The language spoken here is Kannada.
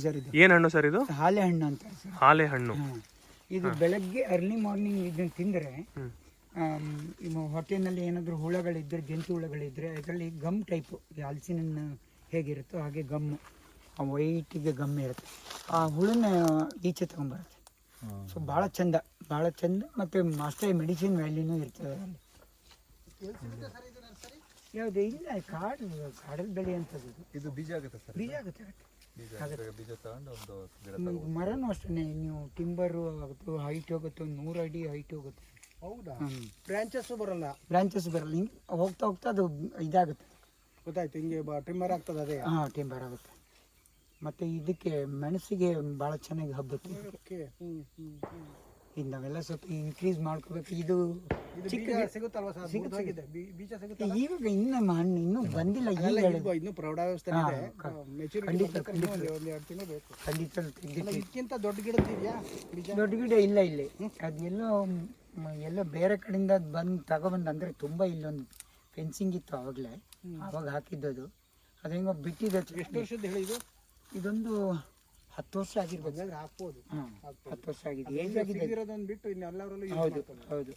ಸರ್ ಇದು. ಏನ್ ಹಣ್ಣು ಸರ್ ಇದು? ಹಾಲೆ ಹಣ್ಣು ಅಂತ ಸರ್. ಹಾಲೆ ಹಣ್ಣು. ಹಾ. ಇದು ಬೆಳಗ್ಗೆ ಅರ್ಲಿ ಮಾರ್ನಿಂಗ್ ಇದನ್ನ ತಿಂದರೆ. ಹೊಟ್ಟೆನಲ್ಲಿ ಏನಾದರೂ ಹುಳಗಳಿದ್ದರೆ ಜಂತು ಹುಳಗಳಿದ್ದರೆ ಅದರಲ್ಲಿ ಗಮ್ ಟೈಪು ಹಲಸಿನ ಹಣ್ಣು ಹೇಗಿರುತ್ತೋ ಹಾಗೆ ಗಮ್ ಆ ವೈಟಿಗೆ ಗಮ್ ಇರುತ್ತೆ. ಆ ಹುಳನ ಈಚೆ ತಗೊಂಬರುತ್ತೆ. ಸೊ ಭಾಳ ಚಂದ ಭಾಳ ಚಂದ ಮತ್ತು ಅಷ್ಟೇ ಮೆಡಿಸಿನ್ ವ್ಯಾಲ್ಯೂನೂ ಇರ್ತದೆ ಅದರಲ್ಲಿ ಯಾವುದು ಇಲ್ಲ ಕಾಡು ಕಾಡಲ್ಲಿ ಬೆಳೆಯುವಂಥದ್ದು. ಇದು. ಇದು ಬೀಜ ಆಗುತ್ತೆ ಸರ್ ಬೀಜ ಆಗುತ್ತೆ ಆಗುತ್ತೆ. ಬೀಜ ಆಗುತ್ತೆ. ತಗೊಂಡು ಒಂದು ಗಿಡ ಈಗ ಮರನೂ ಅಷ್ಟೇ ನೀವು ಟಿಂಬರು ಆಗುತ್ತೆ ಹೈಟ್ ಹೋಗುತ್ತೆ ಒಂದು ನೂರು ಅಡಿ ಹೈಟ್ ಹೋಗುತ್ತೆ. ಹೌದಾ. ಬ್ರಾಂಚಸ್ ಬರಲ್ಲ? ಬ್ರಾಂಚಸ್ ಬರಲ್ಲ. ಹಿಂಗೆ ಹೋಗ್ತಾ ಹೋಗ್ತಾ ಅದು ಇದಾಗುತ್ತೆ. ಗೊತ್ತಾಯ್ತು ಹಿಂಗೆ ಟಿಂಬರ್ ಆಗ್ತದೆ ಅದೇ? ಹಾಂ ಟಿಂಬರ್ ಆಗುತ್ತೆ. ಮತ್ತು ಇದಕ್ಕೆ ಮೆಣಸಿಗೆ ಭಾಳ ಚೆನ್ನಾಗಿ ಹಬ್ಬುತ್ತೆ. ಓಕೆ. ಹ್ಮ್ ಹ್ಮ್ ಹ್ಮ್. ಈಗ ನಾವೆಲ್ಲ ಸ್ವಲ್ಪ ಇನ್ಕ್ರೀಸ್ ಮಾಡ್ಕೋಬೇಕು. ಇದು ಚಿಕ್ಕ ಸಿಗುತ್ತಲ್ವಾ ಸರ್? ಸಿಗುತ್ತೆ, ಬೀಜ ಸಿಗುತ್ತೆ ಇವಾಗ ಇನ್ನೂ ಹಣ್ಣು ಇನ್ನೂ ಬಂದಿಲ್ಲ ಈಗ ಇನ್ನೂ ಪ್ರೌಢಾವಸ್ಥೆ ಮೆಚುರಿಟಿ ಖಂಡಿತ, ಒಂದು ಎರಡು ತಿಂಗಳು ಬೇಕು. ಖಂಡಿತ ಇದಕ್ಕಿಂತ ದೊಡ್ಡ ಗಿಡದಿದೆಯಾ ಬೀಜ? ದೊಡ್ಡ ಗಿಡ ಇಲ್ಲ ಇಲ್ಲಿ. ಅದೆಲ್ಲೋ ಎಲ್ಲೋ ಬೇರೆ ಕಡೆಯಿಂದ ಬಂದು ತಗೊಬಂದು ಅಂದರೆ ತುಂಬ ಇಲ್ಲೊಂದು ಫೆನ್ಸಿಂಗ್ ಇತ್ತು ಆವಾಗಲೇ ಅವಾಗ ಹಾಕಿದ್ದದು. ಅದು ಹೆಂಗೋ ಬಿಟ್ಟಿದೆ ಎಷ್ಟು ವರ್ಷದ ಹೇಳಿ ಇದೊಂದು ಹತ್ತು ವರ್ಷ ಆಗಿರ್ಬೋದು. ಹಾಕ್ಬೋದು. ಹತ್ತು ವರ್ಷ ಆಗಿದೆ. ಏಜ್ ಆಗಿದೆ. ಸಿಗಿರೋದನ್ನ ಬಿಟ್ಟು ಇನ್ನೆಲ್ಲರಲ್ಲೂ ಹೌದು ಹೌದು.